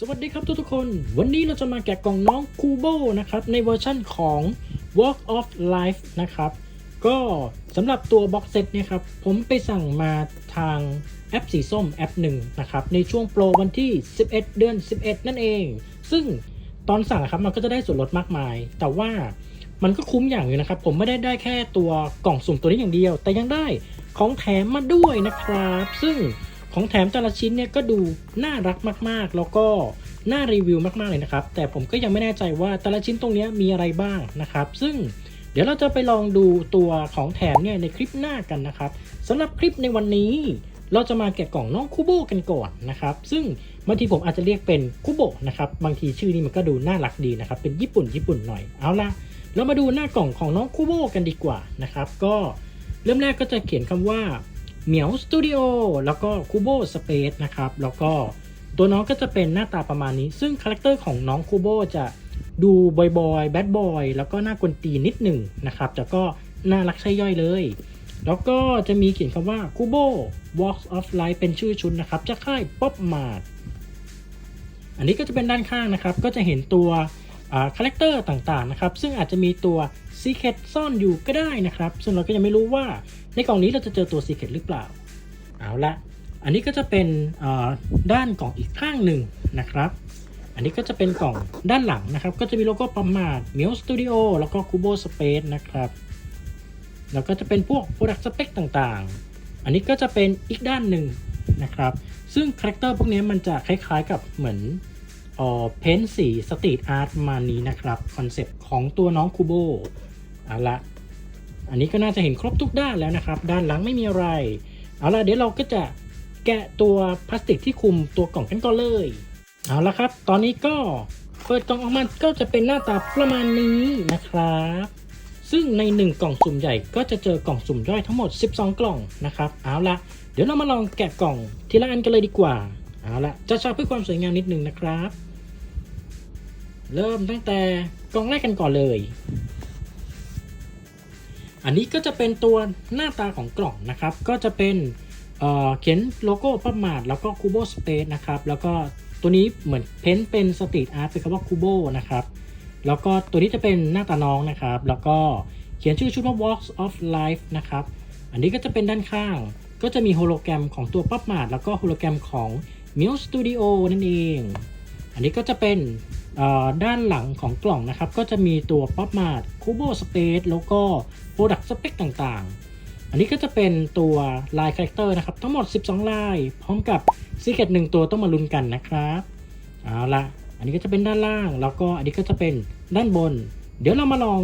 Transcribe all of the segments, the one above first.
สวัสดีครับทุกทุกๆคน วันนี้เราจะมาแกะกล่องน้องคูโบนะครับ ในเวอร์ชั่นของ Walk of Life นะครับ ก็สำหรับตัวบ็อกเซตเนี่ยครับ ผมไปสั่งมาทางแอปสีส้มแอปหนึ่งนะครับ ในช่วงโปรวันที่ 11 เดือน 11 นั่นเอง ซึ่งตอนสั่งครับมันก็จะได้ส่วนลดมากมาย แต่ว่ามันก็คุ้มอย่างหนึงนะครับ ผมไม่ได้ได้แค่ตัวกล่องสุ่มตัวนี้อย่างเดียว แต่ยังได้ของแถมมาด้วยนะครับ ซึ่ง ของแถมแต่ละชิ้นเนี่ยก็ดูน่ารักมากๆ แล้วก็น่ารีวิวมากๆเลยนะครับ แต่ผมก็ยังไม่แน่ใจว่าแต่ละชิ้นตรงนี้มีอะไรบ้างนะครับ ซึ่งเดี๋ยวเราจะไปลองดูตัวของแถมเนี่ยในคลิปหน้ากันนะครับสำหรับคลิปในวันนี้ เราจะมาแกะกล่องน้องคูโบกันก่อนนะครับ ซึ่งบางทีผมอาจจะเรียกเป็นคุโบนะครับบางทีชื่อนี้มันก็ดูน่ารักดีนะครับเป็นญี่ปุ่นญี่ปุ่นหน่อยเอาละเรามาดูหน้ากล่องของน้องคูโบกันดีกว่านะครับ ก็เริ่มแรกก็จะเขียนคำว่า เหมียวสตูดิโอแล้วก็คูโบสเปซนะครับแล้วก็ตัวน้องก็จะเป็นหน้าตาประมาณนี้ ซึ่งคาแรคเตอร์ของน้องคูโบจะดูบอยบอยแบดบอยแล้วก็หน่ากวนตีนนิดหนึ่งนะครับแต่ก็น่ารักใช่ย่อยเลย แล้วก็จะมีเขียนคำว่าคูโบ Walks of Life เป็นชื่อชุดนะครับจะค่ายป๊อปมาร์อันนี้ก็จะเป็นด้านข้างนะครับ ก็จะเห็นตัว คาแรคเตอร์ต่างๆนะครับซึ่งอาจจะมีตัว Secret ซ่อนอยู่ก็ได้นะครับ ซึ่งเราก็ยังไม่รู้ว่าในกล่องนี้เราจะเจอตัว Secret หรือเปล่า เอาละอันนี้ก็จะเป็นด้านกล่องอีกข้างหนึ่งนะครับ อันนี้ก็จะเป็นกล่องด้านหลังนะครับ ก็จะมีโลโก้ประมาท m i l Studio แล้วก็ Kubo Space นะครับแล้วก็จะเป็นพวก Product Spec ต่างๆ อันนี้ก็จะเป็นอีกด้านหนึ่งนะครับ ซึ่งคาแรคเตอร์พวกนี้มันจะคล้ายๆกับเหมือน อ่อเพ้นสีสตรีทอาร์ตมานี้นะครับคอนเซปต์ของตัวน้องคูโบเอาละอันนี้ก็น่าจะเห็นครบทุกด้านแล้วนะครับ ด้านหลังไม่มีอะไร เอาละเดี๋ยวเราก็จะแกะตัวพลาสติกที่คุมตัวกล่องกันก่อนเลยเอาละครับ ตอนนี้ก็เปิดกล่องออกมาก็จะเป็นหน้าตาประมาณนี้นะครับ ซึ่งใน 1 กล่องสุ่มใหญ่ก็จะเจอกล่องสุ่มย่อยทั้งหมด 12 กล่องนะครับเอาละเดี๋ยวเรามาลองแกะกล่องทีละอันกันเลยดีกว่าเอาละจะชอบเพื่อความสวยงามนิดนึงนะครับ เริ่มตั้งแต่กล่องแรกกันก่อนเลย อันนี้ก็จะเป็นตัวหน้าตาของกล่องนะครับ ก็จะเป็นเเขียนโลโก้ปั๊มมาดแล้วก็คูโบสเปซนะครับ แล้วก็ตัวนี้เหมือนเพ้นท์เป็นสตรีทอาร์ตเป็นคำว่าคูโบนะครับ แล้วก็ตัวนี้จะเป็นหน้าตาน้องนะครับ แล้วก็เขียนชื่อชุดว่า Walks of Life นะครับ อันนี้ก็จะเป็นด้านข้าง ก็จะมีโฮโลแกรมของตัวปั๊มมาดแล้วก็โฮโลแกรมของ m i l Studio นั่นเอง อันนี้ก็จะเป็น ด้านหลังของกล่องนะครับ ก็จะมีตัวป๊อปมาดคูโบสเปซแล้วก็ Product Spec ต่างๆ อันนี้ก็จะเป็นตัวลายคาแรคเตอร์นะครับ ทั้งหมด 12 ลาย พร้อมกับซีเกตหนึ่งตัวต้องมาลุ้นกันนะครับเอาละอันนี้ก็จะเป็นด้านล่าง แล้วก็อันนี้ก็จะเป็นด้านบน เดี๋ยวเรามาลอง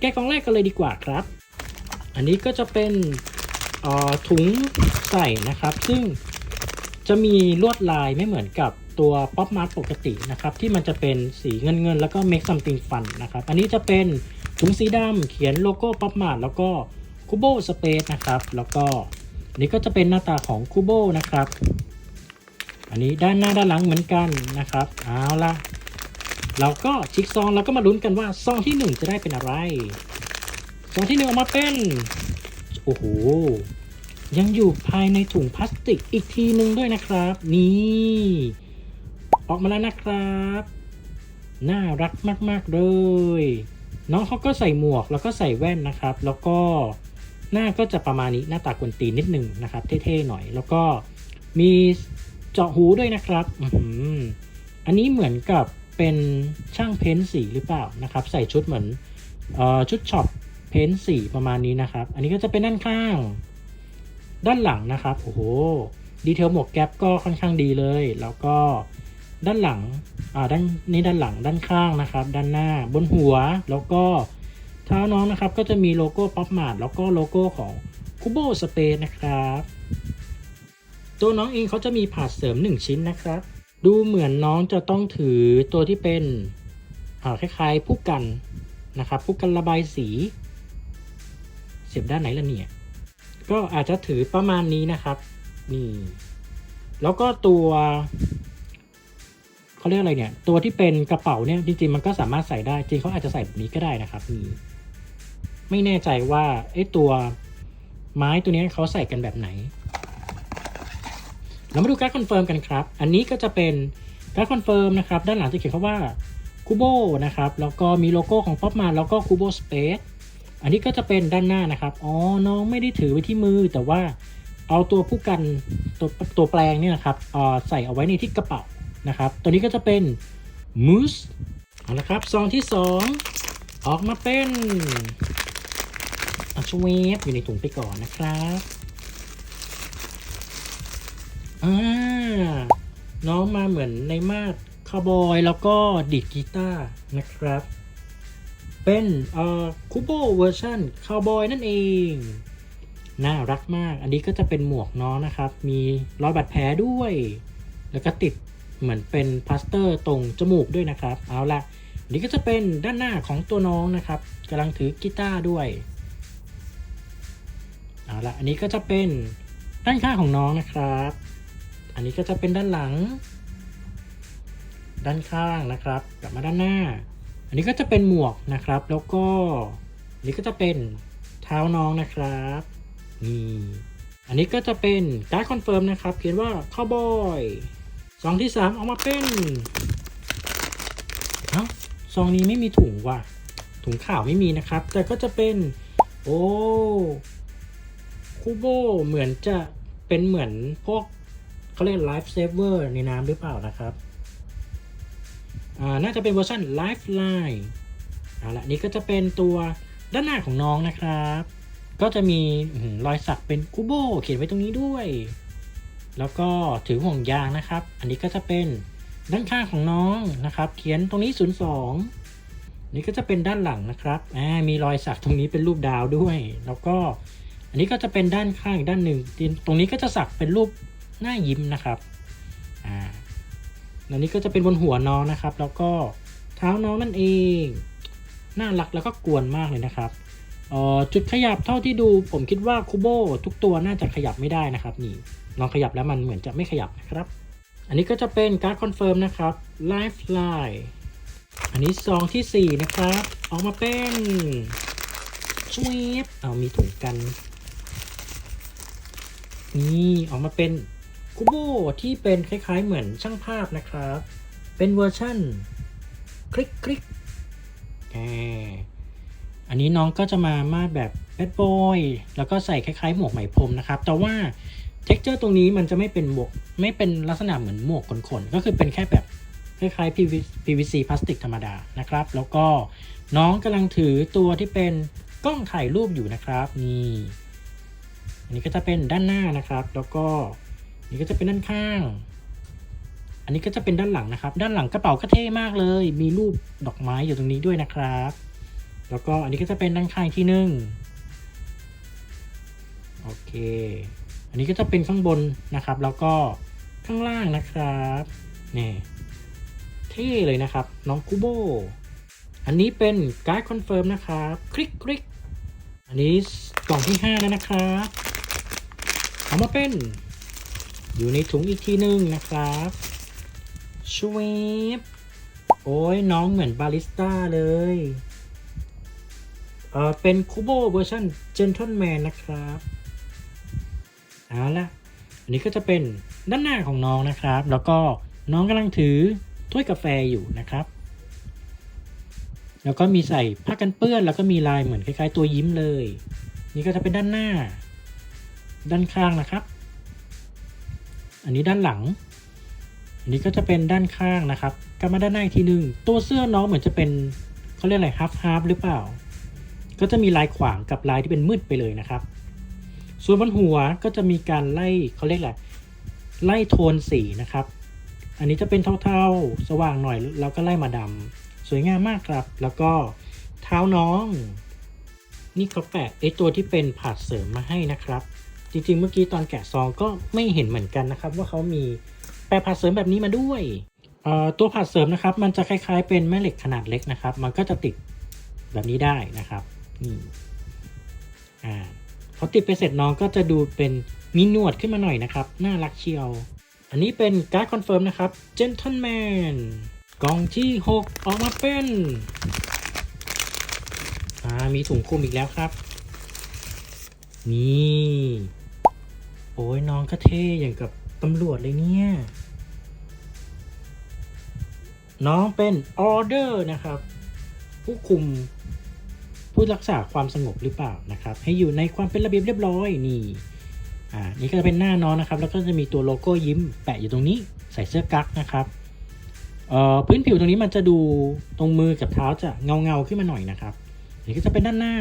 แกะกล่องแรกกันเลยดีกว่าครับ อันนี้ก็จะเป็นถุงใส่นะครับ ซึ่งจะมีลวดลายไม่เหมือนกับ ตัวป๊อปมาร์ปกตินะครับที่มันจะเป็นสีเงินเงินๆแล้วก็ make something fun นะครับอันนี้จะเป็นถุงสีดำเขียนโลโก้ป๊อปมาร์แล้วก็คูโบสเปซนะครับแล้วก็นนี้ก็จะเป็นหน้าตาของคูโบนะครับอันนี้ด้านหน้าด้านหลังเหมือนกันนะครับเอาละเราก็ชิกซองเราก็มาลุ้นกันว่าซองที่หนึ่งจะได้เป็นอะไรซองที่หนึ่งออกมาเป็นโอ้โหยังอยู่ภายในถุงพลาสติกอีกทีหนึ่งด้วยนะครับ นี่ ออกมาแล้วนะครับ น่ารักมากๆเลย น้องเขาก็ใส่หมวกแล้วก็ใส่แว่นนะครับ แล้วก็หน้าก็จะประมาณนี้หน้าตากวนตีนิดหนึ่งนะครับ เท่ๆหน่อย แล้วก็มีเจาะหูด้วยนะครับอืมอันนี้เหมือนกับเป็นช่างเพ้นท์สีหรือเปล่านะครับ ใส่ชุดเหมือนเออชุดช็อปเพ้นท์สีประมาณนี้นะครับ อันนี้ก็จะเป็นด้านข้าง ด้านหลังนะครับ โอ้โห ดีเทลหมวกแก๊ปก็ค่อนข้างดีเลย แล้วก็ ด้านหลังอ่าด้านนี่ด้านหลังด้านข้างนะครับ ด้านหน้าบนหัวแล้วก็เท้าน้องนะครับก็จะมีโลโก้ป๊อปมาร์แล้วก็โลโก้ของคูโบสเปซนะครับ ตัวน้องเองเขาจะมีผาดเสริม 1 ชิ้นนะครับ ดูเหมือนน้องจะต้องถือตัวที่เป็นอ่าคล้ายๆผู้กันนะครับผู้กันระบายสี เสียบด้านไหนล่ะเนี่ย ก็อาจจะถือประมาณนี้นะครับนี่แล้วก็ตัว เขาเรียกอะไรเนี่ย ตัวที่เป็นกระเป๋าเนี่ยจริงๆมันก็สามารถใส่ได้จริงเขาอาจจะใส่แบบนี้ก็ได้นะครับนี่ไม่แน่ใจว่าไอ้ตัวไม้ตัวนี้เขาใส่กันแบบไหน เรามาดูการดคอนเฟิร์มกันครับ อันนี้ก็จะเป็นการคอนเฟิร์มนะครับ ด้านหลังจะเขียนคำว่าคูโบนะครับ แล้วก็มีโลโก้ของป๊อปมาแล้วก็คูโบสเปซอันนี้ก็จะเป็นด้านหน้านะครับ อ๋อ น้องไม่ได้ถือไว้ที่มือ แต่ว่าเอาตัวผู้กันตัวตัวแปลงเนี่ยนะครับใส่เอาไว้ในที่กระเป๋า นะครับ ตัวนี้ก็จะเป็นมูสเอาละครับซองที่ 2 ออกมาเป็นอัชเวฟอยู่ในถุงไปก่อนนะครับอ่าน้องมาเหมือนในมาดคาวบอย แล้วก็ดีดกีตาร์นะครับ เป็นเอ่อคูโบเวอร์ชันคาวบอยนั่นเอง น่ารักมาก อันนี้ก็จะเป็นหมวกน้องนะครับ มีรอยบาดแผลด้วย แล้วก็ติด เหมือนเป็นพลาสเตอร์ตรงจมูกด้วยนะครับ เอาละนนี้ก็จะเป็นด้านหน้าของตัวน้องนะครับกำลังถือกีตาร์ด้วยเอาละอันนี้ก็จะเป็นด้านข้างของน้องนะครับ อันนี้ก็จะเป็นด้านหลัง ด้านข้างนะครับ กลับมาด้านหน้า อันนี้ก็จะเป็นหมวกนะครับ แล้วก็อันนี้ก็จะเป็นเท้าน้องนะครับนี่อันนี้ก็จะเป็นการ์ดคอนเฟิร์มนะครับ เขียนว่าคาวบอย ซองที่สามออกมาเป็นเอ้าซองนี้ไม่มีถุงว่ะ ถุงขาวไม่มีนะครับ แต่ก็จะเป็น โอ้คูโบเหมือนจะเป็นเหมือนพวกเขาเรียกไลฟ์เซฟเวอร์ในน้ำหรือเปล่านะครับอ่าน่าจะเป็นเวอร์ชัน Lifeline เอาละนี่ก็จะเป็นตัวด้านหน้าของน้องนะครับ ก็จะมีอื้อหือรอยสักเป็นคูโบเขียนไว้ตรงนี้ด้วย แล้วก็ถือห่วงยางนะครับ อันนี้ก็จะเป็นด้านข้างของน้องนะครับ เขียนตรงนี้ 02 นี่ก็จะเป็นด้านหลังนะครับอ่ามีรอยสักตรงนี้เป็นรูปดาวด้วย แล้วก็อันนี้ก็จะเป็นด้านข้างอีกด้านหนึ่งตรงนี้ก็จะสักเป็นรูปหน้ายิ้มนะครับอ่าอันนี้ก็จะเป็นบนหัวน้องนะครับ แล้วก็เท้าน้องนั่นเองน่ารักแล้วก็กวนมากเลยนะครับอ่อจุดขยับเท่าที่ดูผมคิดว่าคูโบทุกตัวน่าจะขยับไม่ได้นะครับนี่ ลองขยับแล้วมันเหมือนจะไม่ขยับนะครับ อันนี้ก็จะเป็นการ์ดคอนเฟิร์มนะครับ Lifeline อันนี้ซองที่ 4 นะครับ ออกมาเป็นสวีปเอามีถุงกัน นี่ออกมาเป็นคูโบที่เป็นคล้ายๆเหมือนช่างภาพนะครับ เป็นเวอร์ชั่น คลิกคลิกแอันนี้น้องก็จะมามาดแบบแบดบอย แล้วก็ใส่คล้ายๆ หมวกไหมพรมนะครับ แต่ว่า เท็กเจอร์ตรงนี้มันจะไม่เป็นหมวกไม่เป็นลักษณะเหมือนหมวกขนๆก็คือเป็นแค่แบบคล้ายๆ PVC พลาสติกธรรมดานะครับ แล้วก็น้องกำลังถือตัวที่เป็นกล้องถ่ายรูปอยู่นะครับนี่อันนี้ก็จะเป็นด้านหน้านะครับ แล้วก็นี่ก็จะเป็นด้านข้าง อันนี้ก็จะเป็นด้านหลังนะครับ ด้านหลังกระเป๋าก็เท่มากเลย มีรูปดอกไม้อยู่ตรงนี้ด้วยนะครับ แล้วก็อันนี้ก็จะเป็นด้านข้างที่หนึ่งโอเค อันนี้ก็จะเป็นข้างบนนะครับ แล้วก็ข้างล่างนะครับนี่เท่เลยนะครับ น้องคูโบ อันนี้เป็นการ์ดคอนเฟิร์มนะครับ คลิกคลิกอันนี้กล่องที่ 5 แล้วนะครับเอามาเป็น อยู่ในถุงอีกทีหนึ่งนะครับชวบโอ้ยน้องเหมือนบาริสต้าเลยเออเป็นคูโบเวอร์ชันเจน t l e m a n นะครับ เอาละอันนี้ก็จะเป็นด้านหน้าของน้องนะครับ แล้วก็น้องกำลังถือถ้วยกาแฟอยู่นะครับ แล้วก็มีใส่ผ้ากันเปื้อนแล้วก็มีลายเหมือนคล้ายๆ ตัวยิ้มเลย นี่ก็จะเป็นด้านหน้า ด้านข้างนะครับ อันนี้ด้านหลัง อันนี้ก็จะเป็นด้านข้างนะครับกลับมาด้านหน้าอีกทีหนึ่งตัวเสื้อน้องเหมือนจะเป็นเขาเรียกอะไรฮับฮับหรือเปล่า ก็จะมีลายขวางกับลายที่เป็นมืดไปเลยนะครับ ส่วนบนหัวก็จะมีการไล่เขาเรียกอะไรไล่โทนสีนะครับ อันนี้จะเป็นเทาๆสว่างหน่อยแล้วก็ไล่มาดำสวยงามมากครับ แล้วก็เท้าน้อง นี่เขาแปะไอตัวที่เป็นผาดเสริมมาให้นะครับ จริงๆ เมื่อกี้ตอนแกะซองก็ไม่เห็นเหมือนกันนะครับ ว่าเขามีแปะผาดเสริมแบบนี้มาด้วยตัวผาดเสริมนะครับ มันจะคล้ายๆ เป็นแม่เหล็กขนาดเล็กนะครับ มันก็จะติดแบบนี้ได้นะครับนี่อ่า พอติดไปเสร็จน้องก็จะดูเป็นมีหนวดขึ้นมาหน่อยนะครับ น่ารักเชียว อันนี้เป็นการ์ดคอนเฟิร์มนะครับ Gentleman กล่องที่ 6 ออกมาเป็นอ่ามีถุงคลุมอีกแล้วครับ นี่ โอ้ยน้องก็เท่อย่างกับตำรวจเลยเนี่ย น้องเป็นออเดอร์นะครับ ผู้คุม ผู้รักษาความสงบหรือเปล่านะครับ ให้อยู่ในความเป็นระเบียบเรียบร้อยนี่อ่านี่ก็จะเป็นหน้าน้องนะครับ แล้วก็จะมีตัวโลโก้ยิ้มแปะอยู่ตรงนี้ใส่เสื้อกั๊กนะครับเอ่อพื้นผิวตรงนี้มันจะดูตรงมือกับเท้าจะเงาเงาขึ้นมาหน่อยนะครับอันนี้ก็จะเป็นด้านหน้า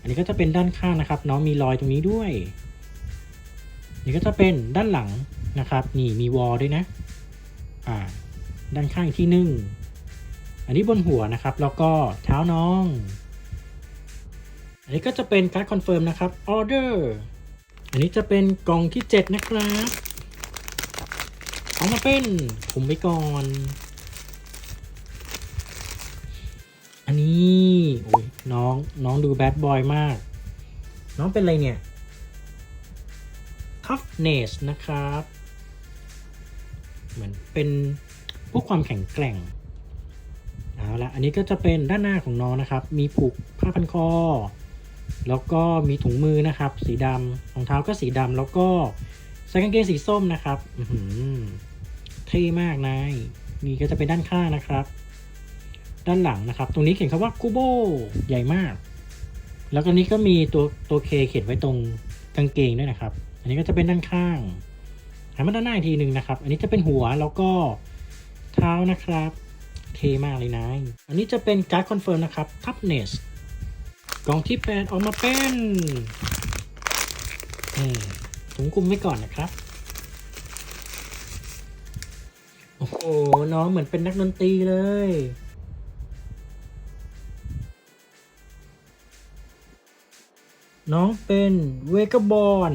อันนี้ก็จะเป็นด้านข้างนะครับ น้องมีรอยตรงนี้ด้วยนี่ก็จะเป็นด้านหลังนะครับ นี่มีวอลด้วยนะอ่าด้านข้างอีกที่หนึ่งอันนี้บนหัวนะครับ แล้วก็เท้าน้อง นนี้ก็จะเป็นการ์ดคอนเฟิร์มนะครับออเดอร์อันนี้จะเป็นกล่องที่ 7 นะครับเอามาเป็นคุมไปก่อน อันนี้โอ้ยน้องน้องดูแบดบอยมาก น้องเป็นอะไรเนี่ย toughness นะครับ เหมือนเป็นพวกความแข็งแกร่งเอาละอันนี้ก็จะเป็นด้านหน้าของน้องนะครับ มีผูกผ้าพันคอ แล้วก็มีถุงมือนะครับ สีดำรองเท้าก็สีดำแล้วก็ใส่กางเกงสีส้มนะครับอืเท่มากนายนี่ก็จะเป็นด้านข้างนะครับ ด้านหลังนะครับ ตรงนี้เขียนคำว่าคูโบใหญ่มาก แล้วก็นี้ก็มีตัวตัวเคเขียนไว้ตรงกางเกงด้วยนะครับ อันนี้ก็จะเป็นด้านข้างหันมาด้านหน้าอีกทีหนึ่งนะครับ อันนี้จะเป็นหัวแล้วก็เท้านะครับ เท่มากเลยนะอันนี้จะเป็นการ์ดคอนเฟิร์มนะครับ toughness กล่องที่ 8 ออกมาเป็นถุงคลุมไว้ก่อนนะครับ โอ้โห น้องเหมือนเป็นนักดนตรีเลย น้องเป็นเวกบอล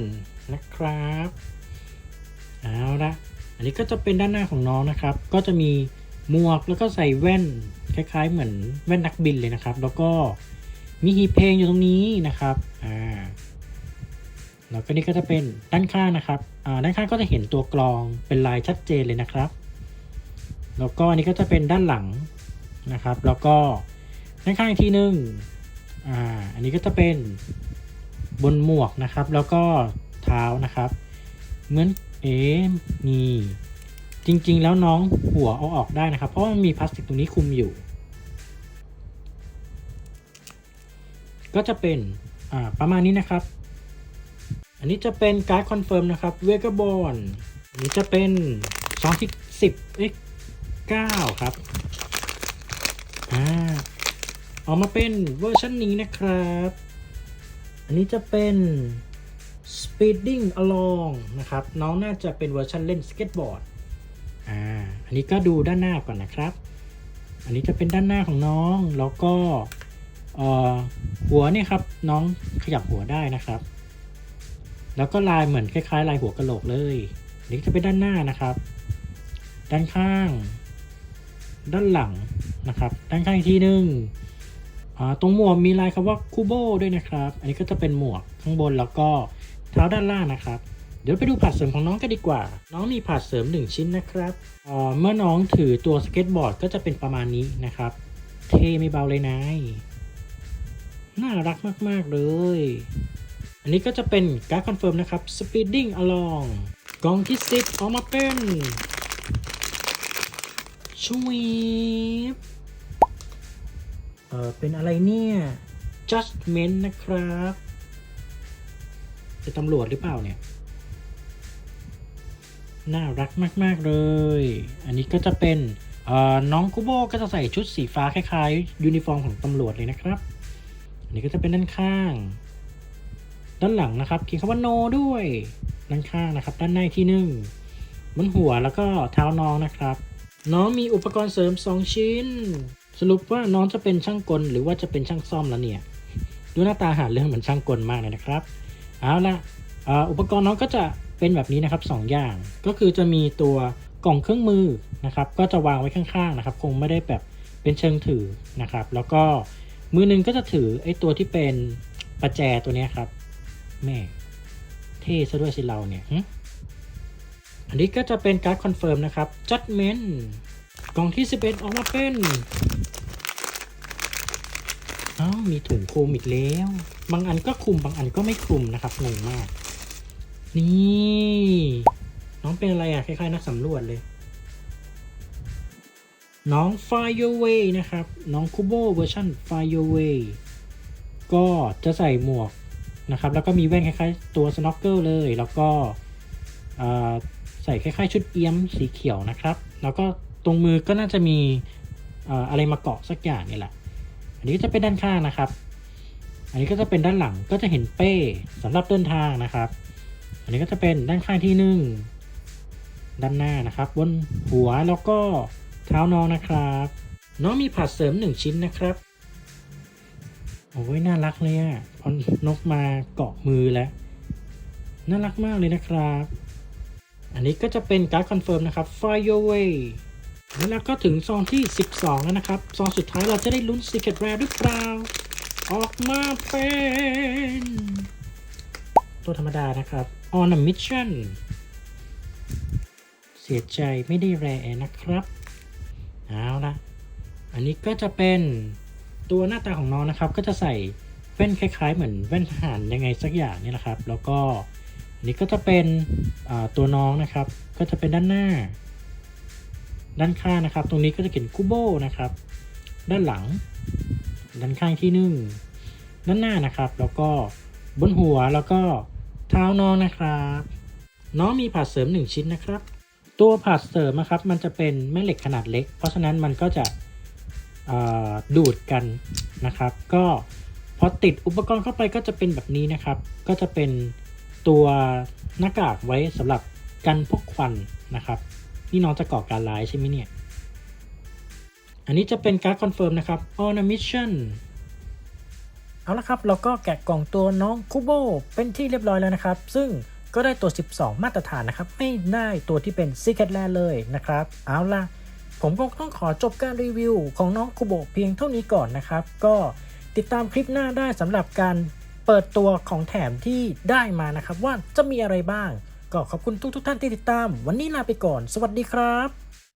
นะครับ เอาละอันนี้ก็จะเป็นด้านหน้าของน้องนะครับ ก็จะมีหมวกแล้วก็ใส่แว่น คล้ายๆ เหมือนแว่นนักบินเลยนะครับ แล้วก็ มีหีบเพลงอยู่ตรงนี้นะครับอ่าแล้วก็นี่ก็จะเป็นด้านข้างนะครับอ่าด้านข้างก็จะเห็นตัวกลองเป็นลายชัดเจนเลยนะครับ แล้วก็อันนี้ก็จะเป็นด้านหลังนะครับ แล้วก็ด้านข้างอีกทีหนึ่งอ่าอันนี้ก็จะเป็นบนหมวกนะครับ แล้วก็เท้านะครับเหมือนเอ๊ะนี่จริงๆ แล้วน้องหัวเอาออกได้นะครับ เพราะมันมีพลาสติกตรงนี้คุมอยู่ ก็จะเป็นประมาณนี้นะครับ อันนี้จะเป็นการ์ดคอนเฟิร์มนะครับเวกบอลอันนี้จะเป็นซองที่สิบเอ็กเก้าครับอ่าออกมาเป็นเวอร์ชันนี้นะครับ อันนี้จะเป็น speeding along นะครับ น้องน่าจะเป็นเวอร์ชันเล่นสเก็ตบอร์ดอ่าอันนี้ก็ดูด้านหน้าก่อนนะครับ อันนี้จะเป็นด้านหน้าของน้องแล้วก็ หัวนี่ครับน้องขยับหัวได้นะครับ แล้วก็ลายเหมือนคล้ายๆ ลายหัวกะโหลกเลยนนี้จะเป็นด้านหน้านะครับ ด้านข้าง ด้านหลังนะครับ ด้านข้างอีกทีหนึงอ่าตรงหมวกมีลายคำว่าคูโบด้วยนะครับ อันนี้ก็จะเป็นหมวกข้างบนแล้วก็เท้าด้านล่างนะครับ เดี๋ยวไปดูผัดเสริมของน้องกันดีกว่า น้องมีผัดเสริม 1 ชิ้นนะครับเอ่อเมื่อน้องถือตัวสเก็ตบอร์ดก็จะเป็นประมาณนี้นะครับ เท่ไม่เบาเลยนาย น่ารักมาก ๆ เลย อันนี้ก็จะเป็นการคอนเฟิร์มนะครับ speeding along กล่องที่ 10 ออกมาเป็นชวีปเออเป็นอะไรเนี่ย judgment นะครับเป็นตำรวจหรือเปล่าเนี่ย น่ารักมาก ๆ เลย อันนี้ก็จะเป็นน้องคุโบก็จะใส่ชุดสีฟ้าคล้ายๆ ยูนิฟอร์มของตำรวจเลยนะครับ อันนี้ก็จะเป็นด้านข้าง ด้านหลังนะครับเขียนคำว่า no ด้วย ด้านข้างนะครับ ด้านในที่หนึ่งบนหัวแล้วก็เท้าน้องนะครับ น้องมีอุปกรณ์เสริม 2 ชิ้น สรุปว่าน้องจะเป็นช่างกล หรือว่าจะเป็นช่างซ่อมแล้วเนี่ยดูหน้าตาหาเรื่องเหมือนช่างกลมากเลยนะครับเอาละอ่ออุปกรณ์น้องก็จะเป็นแบบนี้นะครับ 2 อย่าง ก็คือจะมีตัวกล่องเครื่องมือนะครับ ก็จะวางไว้ข้างๆนะครับ คงไม่ได้แบบเป็นเชิงถือนะครับ แล้วก็ มือหนึ่งก็จะถือไอ้ตัวที่เป็นประแจตัวนี้ครับ แม่เท่ซะด้วยสิเราเนี่ยอันนี้ก็จะเป็นการ์ดคอนเฟิร์มนะครับ judgment กล่องที่ 11 ออกมาเป็นอ้าวมีถุงคลุมอีกแล้ว บางอันก็คลุมบางอันก็ไม่คลุมนะครับงงมาก นี่ น้องเป็นอะไรอะคล้ายๆ นักสำรวจเลย น้อง Fire Your Way นะครับ น้องคูโบเวอร์ชัน Fire Your Way ก็จะใส่หมวกนะครับ แล้วก็มีแว่นคล้ายๆ ตัว snorkel เลย แล้วก็ใส่คล้ายๆ ชุดเอี้ยมสีเขียวนะครับ แล้วก็ตรงมือก็น่าจะมีอ่าอะไรมาเกาะสักอย่างนี่แหละ อันนี้ก็จะเป็นด้านข้างนะครับ อันนี้ก็จะเป็นด้านหลังก็จะเห็นเป้สำหรับเดินทางนะครับ อันนี้ก็จะเป็นด้านข้างที่หนึ่งด้านหน้านะครับ บนหัวแล้วก็ เท้าน้องนะครับ น้องมีผัดเสริมหนึ่งชิ้นนะครับ โอ้ยน่ารักเลยอะพอนกมาเกาะมือแล้ว น่ารักมากเลยนะครับ อันนี้ก็จะเป็นการ์ดคอนเฟิร์มนะครับ Fire Your Way แล้วก็ถึงซองที่ 12 แล้วนะครับ ซองสุดท้ายเราจะได้ลุ้น Secret Rare หรือเปล่า ออกมาเป็น ตัวธรรมดานะครับ On a Mission เสียใจไม่ได้แรนะครับ เอาละอันนี้ก็จะเป็นตัวหน้าตาของน้องนะครับ ก็จะใส่แว่นคล้าย ๆ เหมือนแว่นทหารยังไงสักอย่างนี่แหละครับ แล้วก็อันนี้ก็จะเป็นตัวน้องนะครับ ก็จะเป็นด้านหน้า ด้านข้างนะครับ ตรงนี้ก็จะเขียนคูโบนะครับ ด้านหลัง ด้านข้างที่หนึ่งด้านหน้านะครับ แล้วก็บนหัวแล้วก็เท้าน้องนะครับ น้องมีผ่าเสริม 1 ชิ้นนะครับ ตัวผ่าเสริมนะครับมันจะเป็นแม่เหล็กขนาดเล็ก เพราะฉะนั้นมันก็จะดูดกันนะครับ ก็พอติดอุปกรณ์เข้าไปก็จะเป็นแบบนี้นะครับ ก็จะเป็นตัวหน้ากากไว้สำหรับกันพวกควันนะครับ นี่น้องจะก่อการร้ายใช่ไหมเนี่ย อันนี้จะเป็นการคอนเฟิร์มนะครับ on a mission เอาละครับ เราก็แกะกล่องตัวน้องคูโบเป็นที่เรียบร้อยแล้วนะครับ ซึ่ง ก็ได้ตัว 12 มาตรฐานนะครับ ไม่ได้ตัวที่เป็น Secret Land เลยนะครับ เอาล่ะ ผมก็ต้องขอจบการรีวิวของน้องคูโบเพียงเท่านี้ก่อนนะครับ ก็ติดตามคลิปหน้าได้สำหรับการเปิดตัวของแถมที่ได้มานะครับว่าจะมีอะไรบ้าง ก็ขอบคุณทุกๆท่านที่ติดตาม วันนี้ลาไปก่อน สวัสดีครับ